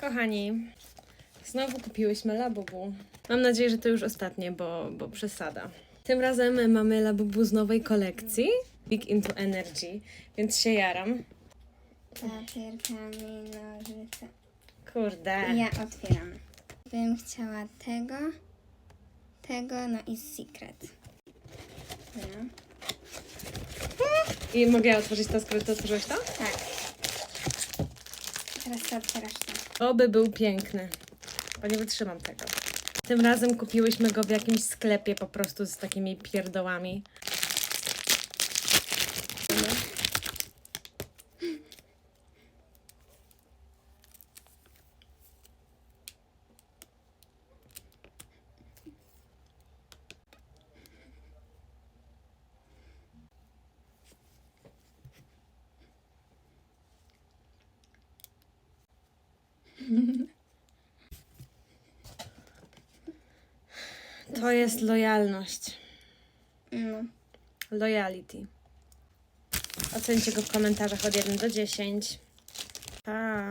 Kochani, znowu kupiłyśmy Labubu. Mam nadzieję, że to już ostatnie, bo, bo przesada. Tym razem mamy Labubu z nowej kolekcji, Big Into Energy, więc się jaram. Papier, kamień, nożyce. Kurde. Ja otwieram. Bym chciała tego, tego, no i Secret. No, I mogę ja otworzyć to, skoro ty otworzyłeś to? tak. Teraz to otwierasz. Oby był piękny, bo nie wytrzymam tego. Tym razem kupiłyśmy go w jakimś sklepie po prostu z takimi pierdołami. To jest lojalność. No. Loyalty. Ocencie go w komentarzach od 1 do 10. Pa.